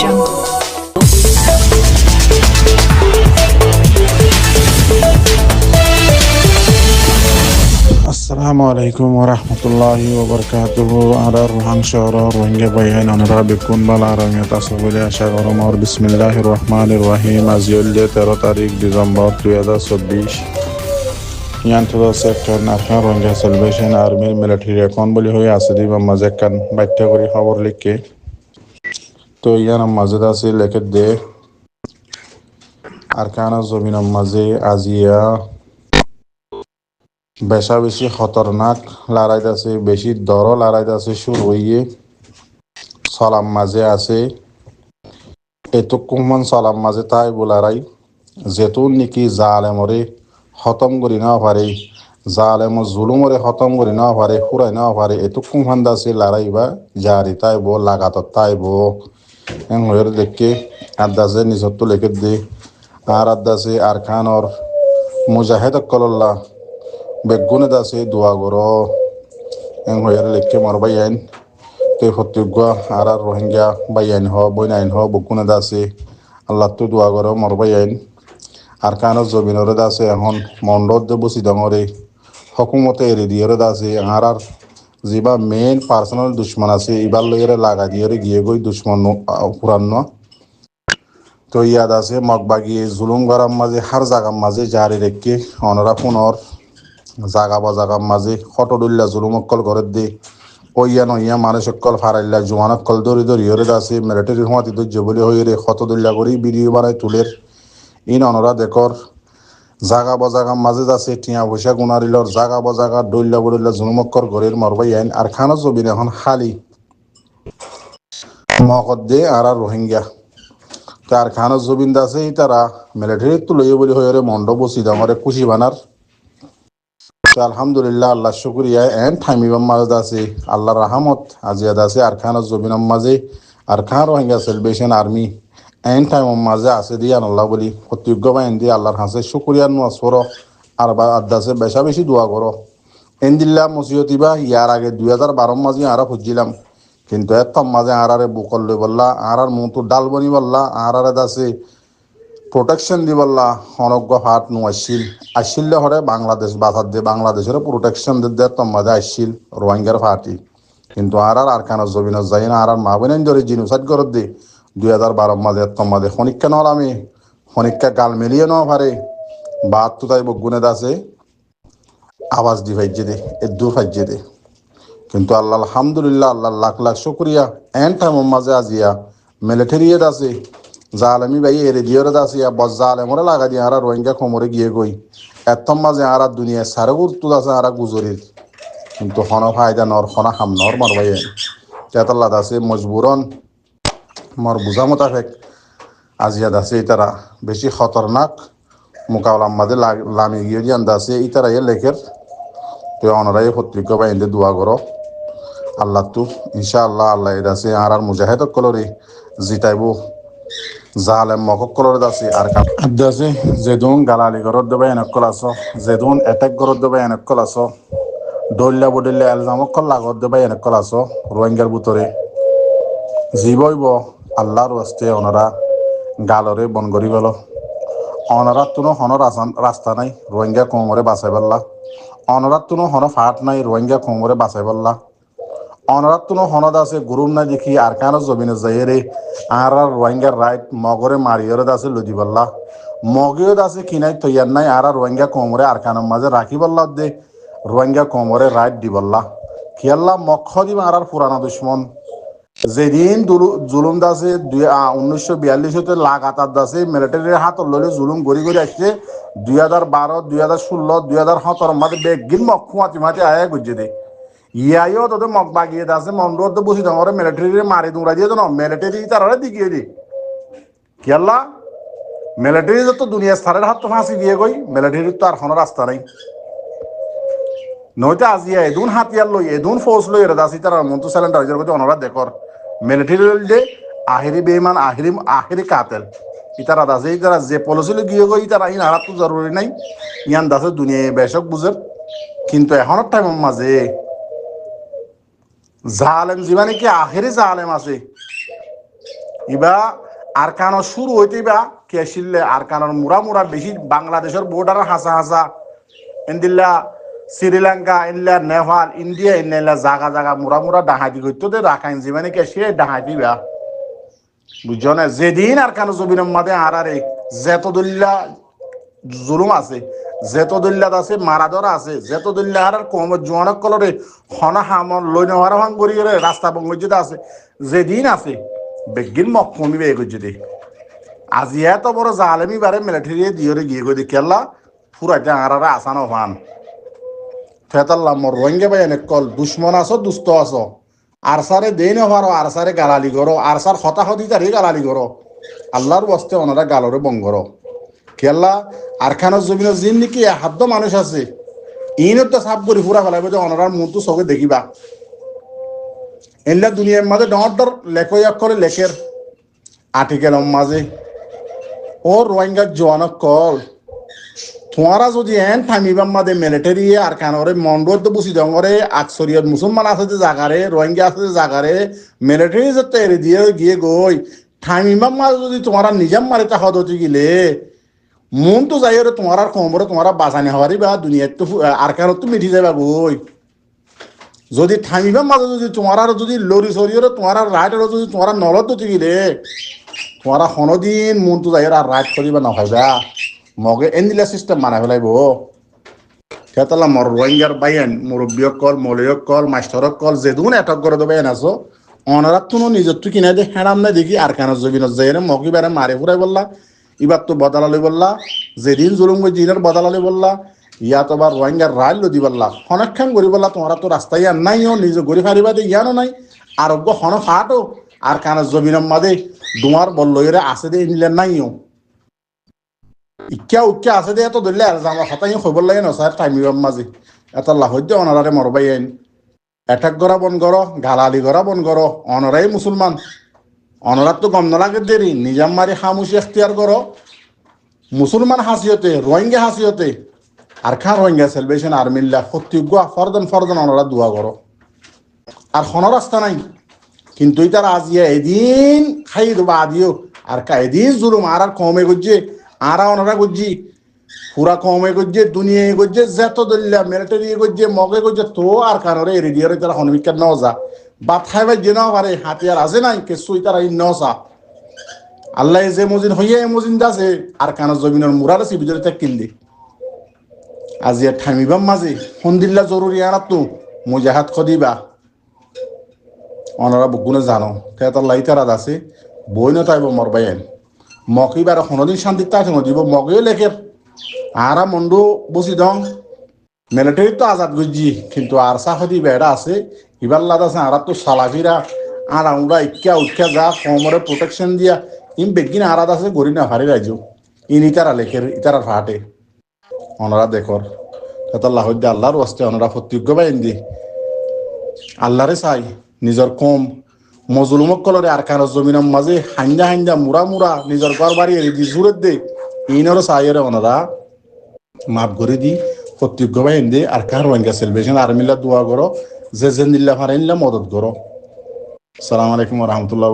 jungle. Assalamu alaikum warahmatullahi wabarakatuh. Ada ruhang syara rohingya bayan anara bikun balarang এটা সবলে আশা করম আর বিসমিল্লাহির রহমানির রহিম আজ ইউল্লে তেরো তারিখ ডিসেম্বর দুই হাজার চব্বিশ ইয়ান তো সেক্টর নাখান রোহিঙ্গা সেলিব্রেশন আর্মির মিলিটারি এখন বলি হয়ে আছে দিব মাঝে কান বাধ্য করি খবর লিখে তো ইয়ান মাঝে আছে লেখে দে আর কানা জমিনের মাঝে আজিয়া বেশা বেশি খতরনাক লড়াইতে বেশি দর লড়াইতে আছে শুরু হইয়ে সালাম মাঝে আছে এতক্ষণ সালাম মাঝে তাই বোলারাই যেতুন নাকি জালেমরে খতম করি না পারে জালেম জুলুমরে খতম করি না পারে ফুরাই না পারে এতক্ষণ ফান্দা আছে লড়াই বা জারি তাই বো লাগাতর তাই বো হয়ে দেখে আদাসে নিজত্ব লেখে দে। আর আদাসে আর খানর মুজাহেদ কল্লাহ বেগুনে দাসে দোয়া গরো। এং হয়ার লেখকে মর বাইয়াইন তে ফত্যজ্ঞ আর আর রোহিঙ্গা বাইয়াইন হ, বইনাইন হ বকুনে দাসে আল্লাহ তো দোয়া গরো মর বাইয়াইন। আর কানো জমিনরে দাসে এখন মণ্ডত দে বসি ডাঙরে, হকুমতে এরি দিয়ে দাসে। আর আর যিবা মেইন পার্সোনাল দুশ্মন আছে ইবার লইরে লাগা দিয়ে গিয়ে গই দুশ্মন পুরান্ন তো ইয়াদ আছে, মগবাগি জুলুম গরম মাঝে, হার জাগার মাঝে জারি রেখে অনরা পুনর, জাগা বা জাগার মাঝে খটদুল্লা জুলুমক্কল ঘরের দি ওইয়া নইয়া মানুষকল ফারাইল্লা জোয়ানকল দরি দরি হরে দাসি, মিলিটারি হুমাতি দুর্য বলি হয়ে রে খতদুল্লা করি ভিডিও বানাই তুলের। ইন অনরা দেখর জাগা বজাগার মাঝে যাচ্ছে টিয়া পয়সা গুনারিলর জাগা বজাগা দৈল্লা বদল্লা জুলুমক্কর ঘরের মরবাই আইন আর খানা জবিন এখন খালি। মকদ দে আর আর রোহিঙ্গা তার খানা জবিন দাসে তারা মিলিটারি তুলইয়ে বলি হয়ে মন্ড বসি দামরে খুশি বানার তো আলহামদুলিল্লাহ, আল্লাহ শুক্রিয়া এন থামিবাম মাঝে আছে আল্লাহর রাহামত আজিয়াদ আছে আর খান জবিনাম মাঝে আর খান রোহিঙ্গা সেলিব্রেশন আর্মি এন টাইম মাঝে আছে দিয়া আল্লাহ বলি কর্তব্য বাইন দিয়ে আল্লাহর হাসে শুক্রিয়া নোয়াজ করো আর বা আদাসে বেশা বেশি দোয়া করো এন দিল্লা বা ইয়ার আগে দুই হাজার বারো মাঝে আরা খুঁজছিলাম কিন্তু এত মাঝে আর আরে বুকল লই বললা আর আর মুতু ডাল বনি বললা আর আরে দাসে প্রোটেকশন দিবল্লা অনজ্ঞ হাট নু আসছিল আসছিল হরে বাংলাদেশ বাধার দিয়ে বাংলাদেশের প্রোটেকশন দিয়ে তোমাদের আসছিল রোহিঙ্গার পার্টি কিন্তু আর আর আরকানের জমিন যাই না আর আর মাহবিন ধরে জিনুসাইড করত দি দুই হাজার বারো মাঝে তোমাদের খনিকা নল আমি। খনিকা গাল মিলিয়ে পারে বাদ তো তাই বগুনে দাসে। আওয়াজ দি ভাইজে দে, এ দূর ভাইজে দে। কিন্তু আল্লাহ, আলহামদুলিল্লাহ আল্লাহ লাখ লাখ শুক্রিয়া। এন টাইম মাঝে আজিয়া মিলিটারিয়ে আছে জালেমি ভাই এরে দিয়ে আছে বস জালেমরে লাগা দিয়ে আরা রোহিঙ্গা খমরে গিয়ে গই। এতম মাঝে আরা দুনিয়া সারে গুরুত্ব আছে আরা গুজরির। কিন্তু হন ফায়দা নর, হনা হাম নর মর ভাই তেতাল্লাদ আছে মজবুরন। মর বুঝা মোতাফেক আজিয়াদ আছে তারা বেশি খতরনাক মোকাবলা মাঝে লামি গিয়ে দিয়ে আন্দা আছে ইতারা এ লেখের। তো অনারাই পত্রিকা বা এদের দোয়া করো। আল্লাহ তু ইনশাআল্লাহ আল্লাহ এদ আছে আর আর মুজাহেদ কলরে জিতাইবো। জালেম মককলর দাসি আর কাম দাসি, যেদুন গালালি গরত দেবে এনেকল আছো। যেদুন এটেক গরত দেবে এনেকল আছো। দল্লা বদল্লা এলজামকল লাগত দেবে এনেকল আছো। রোহিঙ্গার বুতরে। জীবইব আল্লাহর ওয়াস্তে ওনারা গালরে বন করি গেল অনারা তুনো আসান রাস্তা নাই, রোহিঙ্গা কোমরে বাঁচাই পারলা অনরাত তুনো হন ফাট নাই, রোহিঙ্গা কোমরে বাঁচাই পারলা অনরাত তুনো হনদ আছে গুরুম না দেখি আর কান জমিনে যাইরে আর আর রোহিঙ্গার রাইট মগরে মারিয়রে আছে লদি বললা। মগিও আছে কিনাই তৈয়ার নাই, আর আর রোহিঙ্গা কোমরে আর কানের মাঝে রাখি বললা দে। রোহিঙ্গা কোমরে রাইট দি বললা। খেয়াল্লা মক্ষ দিবা আর আর পুরানা দুশ্মন। যেদিন জুলুম দাসে উনিশশো বিয়াল্লিশতে লাগাতার দাসে মিলিটারির হাত লইলে, জুলুম গড়ি গড়ি আসছে। দুই হাজার বারো, দুই হাজার ষোলো, দুই হাজার সতেরো মাঝে বেগিন মক্ষ মাতি মাতি আয় গুজে দে। ইয়াইও তোদের মগ বাগিয়ে দাসে মন্ডল বসি তোমার মিলিটারি মারি দুমরা দিয়ে তো মিলিটারি তারা দিকিয়ে দি। কেলা মিলিটারি তো দুনিয়া স্থানের হাত তো ফাঁসি দিয়ে গই মিলিটারি তো আর কোনো রাস্তা নাই। নইতে আজিয়া এদুন হাতিয়ার লই, এদুন ফৌজ লই এরা দাসি তারা মন্তু স্যালেন্ডার যাবে অনরা দেখর। দে আহেরি বেমান আহেরি আহেরি কাতেল। ইতারা দাসে, ইতারা যে পলিসি গিয়ে গই ইতারা ইন হারাত তো জরুরি নাই। ইয়ান দাসে দুনিয়া বেশক বুঝের কিন্তু এখনের টাইম মাঝে জালেম যিমানে কি আখেরি জালেম আছে, ইবা আরকানো শুরু হইতে বা কে শিললে আরকানোর মুরা মুরা বেশি বাংলাদেশের বর্ডার হাসা হাসা এন্দিল্লা শ্রীলঙ্কা ইনলা নেপাল ইন্ডিয়া ইনলা জাগা জাগা মুরা মুরা ডাহাতি করতো দে রাখাইন জীবনে কে সে ডাহাতি বা বুঝছ না যেদিন আর কানো জমিনের মাঝে আর আরে যেতদুল্লা জুলুম আছে যেতদুল্লাত আছে মারাদর আছে যেতদুল্লা আর কম জোয়ানক কলরে হনা হামন লই নেওয়ার হাং করি রাস্তা বঙ্গজিত আছে যেদিন আছে বেগিন মক কমিবে এগোজিতে আজি এত বড় জালেমি বারে মিলিটারি দিয়ে গিয়ে গই কেলা ফুরাইতে আরারা আসানো হান ফেতাল্লা মোর ভাই এনে কল, দুশ্মন আছো দুস্থ আছো। আরসারে দেই না পারো আরসারে গালালি করো, আরসার হতাহতি তারি গালালি করো। আল্লাহর বস্তে ওনারা গালরে বঙ্গর কেলা আরখানোর জমিনের জিন নাকি হাদ্য মানুষ আছে ইনত তো সাপ করি ফুরা ফেলাইব যে ওনারার মতো চোখে দেখিবা। এনলা দুনিয়ার মাঝে ডর লেখই করে লেখের আর্টিকেল মাঝে ও রোহিঙ্গার জোয়ানক কল। তোমারা যদি এন থামিবাম মাদে মিলিটারি আর কানরে মন্ডত বুঝি ডঙ্গরে আকসরিয়ত মুসলমান আছে যে জাগারে রোহিঙ্গা আছে যে জাগারে মিলিটারি যে এরি দিয়ে গিয়ে গই থামিবাম মাঝে যদি তোমারা নিজাম মারিতে হদতি গিলে মন তো যাই রে তোমার আর কমরে তোমার বাঁচানি হওয়ারই বা দুনিয়াত তো আর কারত তো মিঠি যাবা গই যদি থামিবাম মাঝে যদি তোমার আর যদি লরি সরিয়রে তোমার আর রাইট যদি তোমার নলত তো গিলে তোমার হনদিন মন তো যাই আর রাইট করিবা নহয়বা। মগে এন্দিলা সিস্টেম মানা ফেলাইব সেতালা মর রোহিঙ্গার বাইন মুরব্বীক কল, মলয়ক কল মাস্টরক কল যেদুন এটক করে দেবে আছো অনারাত কোনো নিজের তো কিনা দিয়ে হেরাম না দেখি আর কেন জবিনত যাই মগি বারে মারে ফুরাই বললা এবার তো বদলালি বললা যেদিন জুলুম গই দিনের বদলালি বললা, ইয়াত আবার রোহিঙ্গার রায় লদি বললা। হনক্ষণ করি বললা তোমরা তো রাস্তায় ইয়ান নাইও, নিজে গড়ি ফারিবা দিয়ে ইয়ানো নাই। আরোগ্য হন ফাটো আর কানা জমিনের মাঝে দুমার বল্লইরে আছে দে নিলে নাইও। ইক্যা উক্যা আছে দে এত ধরলে আর আমার হতাই খবর লাগে না স্যার টাইমিবাম মাঝে এত লাহজ্য অনারারে মরবাই আইন। এটাক গড়া বন গড় গালালি গড়া বন গড় অনরাই মুসলমান অনরাত তো গম নালাগে দেরি নিজাম মারি খামুশি এখতিয়ার করো মুসলমান হাসিয়তে রোহিঙ্গা হাসিয়তে আর খা রোহিঙ্গা সেলভেশন আর্মিল্লা সত্যযোগ্য ফরদন ফরদন অনরা দোয়া করো আর খন রাস্তা নাই। কিন্তু তারা আজিয়া এদিন খাই দেবো, আদিও। আর এদিন জুলুম আর আর কমে গজ্জে। আর অনরা গজ্জি পুরা কমে গজ্জে দুনিয়া গজ্জে যেত দল্লা মিলিটারি গজ্জে মগে গজ্জে তো আর কারণে রেডিয়ার তারা হনবিকার ন যা বা খাইবা যে নাও পারে হাতিয়ার আছে নাই কেসুই তারা ইন নসা আল্লাহ যে মজিন হইয়া মজিন আছে আর কানা জমিনের মুরার আছে, ভিতরে তা কিনলি আজি আর ঠামিবাম মাঝে সন্দিল্লা জরুরি আর তো মুজাহাত খদিবা। অনারা বুকুনে জানো তেতার লাইতারাত আছে বই ন তাইব মরবাইন। মকিবার কোনোদিন শান্তির তাই দিব। মগেও লেখে আরা মন্ডু বসি দং। মিলিটারি তো আজাদ গুজি, কিন্তু আর সাহদি বেড়া আছে। ইবার লাদ আছে আর তো সালাফিরা আর আমরা ইক্কা উৎকা যা কমরে প্রোটেকশন দিয়া। ইম বেগিন আরাদ আছে গড়ি না হারি রাইজু ইন ইতারা লেখের ইতারা ফাটে অনারা দেখর হইতে আল্লাহর ওয়াস্তে অনারা প্রতিজ্ঞ বাইন দি আল্লাহরে চাই নিজর কম মজলুমক কলরে আর কারও জমিনের মাঝে হাঞ্জা হাঞ্জা মুরা মুরা নিজের ঘর বাড়ি এরি দি জুরের দে। ইনরও সাইরে অনাদা। মাফ করে দি প্রতিজ্ঞ বাইন দে আর কার রোহিঙ্গা সেলিব্রেশন আর্মিল্লা দোয়া করো যে যে নিল্লা মদত করো সালাম আলাইকুম রহমতুল্লাহ